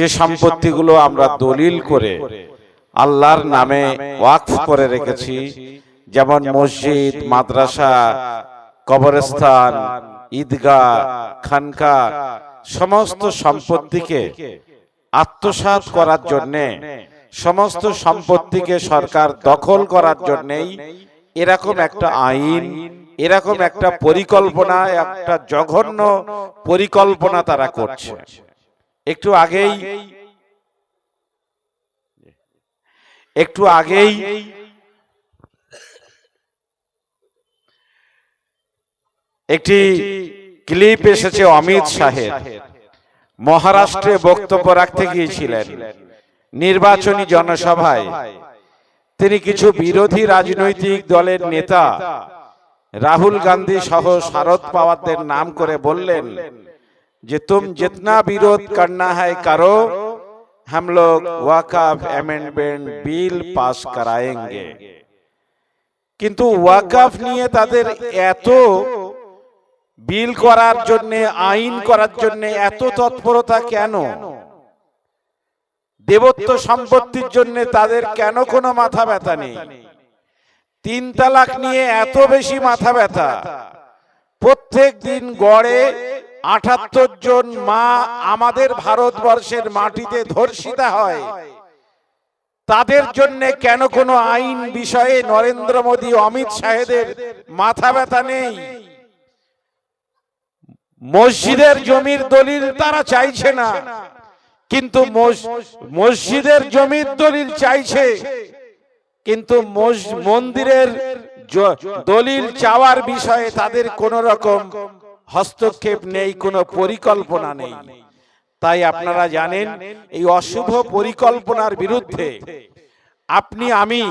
যে সম্পত্তিগুলো আমরা দলিল করে আল্লাহর নামে ওয়াকফ করে রেখেছি যেমন মসজিদ মাদ্রাসা কবরস্থান ঈদগাহ খানকা সমস্ত সম্পত্তিকে আত্মসাৎ করার জন্যে সমস্ত সম্পত্তিকে সরকার দখল করার জন্যেই এরকম একটা আইন এরকম একটা পরিকল্পনা একটা জঘন্য পরিকল্পনা তারা করছে। একটু আগেই একটু আগেই, একটি ক্লিপ এসেছে অমিত শাহের। মহারাষ্ট্রে বক্তব্য রাখতে গিয়েছিলেন। নির্বাচনী জনসভায়। তিনি কিছু বিরোধী রাজনৈতিক দলের নেতা রাহুল গান্ধী সহ শারদ পাওয়ারদের নাম করে বললেন যে তুম जितना বিরোধ करना है करो हम लोग ওয়াকাফ অ্যামেন্ডমেন্ট বিল পাস कराएंगे কিন্তু ওয়াকাফ নিয়ে তাদের এত বিল করার জন্য আইন করার জন্য এত তৎপরতা কেন দেবত্ব সম্পত্তির জন্য তাদের কেন কোনো মাথা ব্যথা নেই তিন তালাক নিয়ে এত বেশি মাথা ব্যথা প্রত্যেক দিন গড়ে আটাত্তর জন মা আমাদের ভারতবর্ষের মাটিতে ধর্ষিতা হয়। তাদের জন্য কেন কোনো আইন বিষয়ে নরেন্দ্র মোদী অমিত শাহেদের মাথা ব্যথা নেই? মসজিদের জমির দলিল তারা চাইছে না। কিন্তু মসজিদের জমির দলিল চাইছে। কিন্তু মন্দিরের দলিল চাওয়ার বিষয়ে তাদের কোন রকম হস্তক্ষেপ নেই, কোনো পরিকল্পনা নেই। তাই আপনারা জানেন, এই অশুভ পরিকল্পনার বিরুদ্ধে আপনি, আমি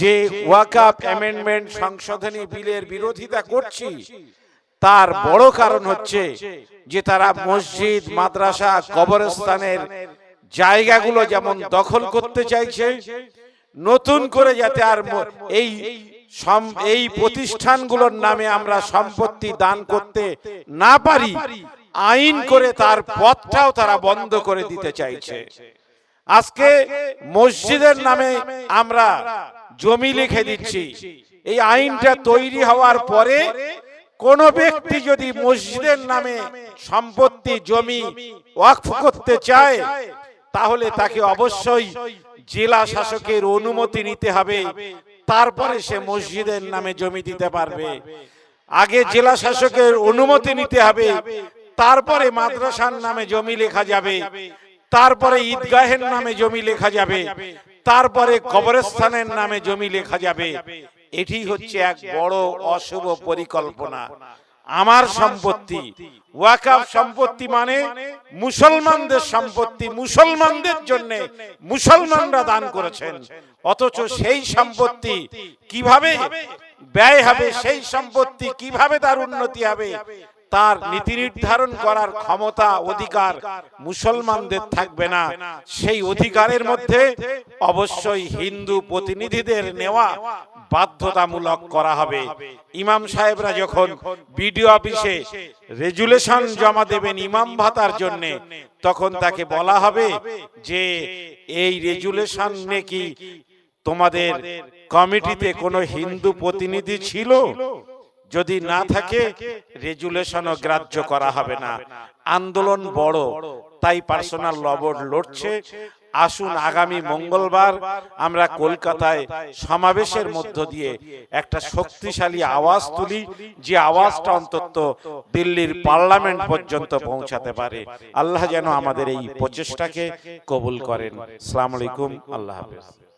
যে ওয়াকাপ অ্যামেন্ডমেন্ট সংশোধনী বিলের বিরোধিতা করছি, তার বড় কারণ হচ্ছে যে তারা মসজিদ, মাদ্রাসা, কবরস্থানের জায়গাগুলো যেমন দখল করতে চাইছে, নতুন করে যাতে আর এই এই প্রতিষ্ঠানগুলোর নামে আমরা সম্পত্তি দান করতে না পারি আইন করে তার পথটাও তারা বন্ধ করে দিতে চাইছে। আজকে মসজিদের নামে আমরা জমি লিখে দিচ্ছি। এই আইনটা তৈরি হওয়ার পরে কোন ব্যক্তি যদি মসজিদের নামে সম্পত্তি জমি ওয়াকফ করতে চায় তাহলে তাকে অবশ্যই জেলা শাসকের অনুমতি নিতে হবে। তারপরে সে মসজিদের নামে জমি দিতে পারবে। আগে জেলা শাসকের অনুমতি নিতে হবে। তারপরে মাদ্রাসার নামে জমি লেখা যাবে। তারপরে ঈদগাহের নামে জমি লেখা যাবে। তারপরে কবরস্থানের নামে জমি লেখা যাবে। এটি হচ্ছে এক বড় অশুভ পরিকল্পনা। আমার সম্পত্তি। ওয়াকাফ সম্পত্তি মানে মুসলমানদের সম্পত্তি। মুসলমানদের জন্য মুসলমানরা দান করেছেন। অথচ সেই সম্পত্তি কীভাবে ব্যয় হবে সেই সম্পত্তি কীভাবে তার উন্নতি হবে তার নীতি নির্ধারণ করার ক্ষমতা অধিকার মুসলমানদের থাকবে না। সেই অধিকারের মধ্যে অবশ্যই হিন্দু প্রতিনিধিদের নেওয়া বাধ্যতামূলক করা হবে। ইমাম সাহেবরা যখন বিডিও অফিসে রেজুলেশন জমা দেবেন ইমাম ভাতার জন্য, তখন তাকে বলা হবে যে, এই রেজুলেশন নাকি তোমাদের কমিটিতে কোনো হিন্দু প্রতিনিধি ছিল? যদি না থাকে, রেজুলেশনও গ্রাহ্য করা হবে না। আন্দোলন বড়, তাই পার্সোনাল লবর লড়ছে। আসুন আগামী মঙ্গলবার আমরা কলকাতায় সমাবেশের মধ্য দিয়ে একটা শক্তিশালী আওয়াজ তুলি যে আওয়াজটা অন্তত দিল্লির পার্লামেন্ট পর্যন্ত পৌঁছাতে পারে। আল্লাহ যেন আমাদের এই প্রচেষ্টাকে কবুল করেন। সালাম আলাইকুম। আল্লাহ হাফেজ।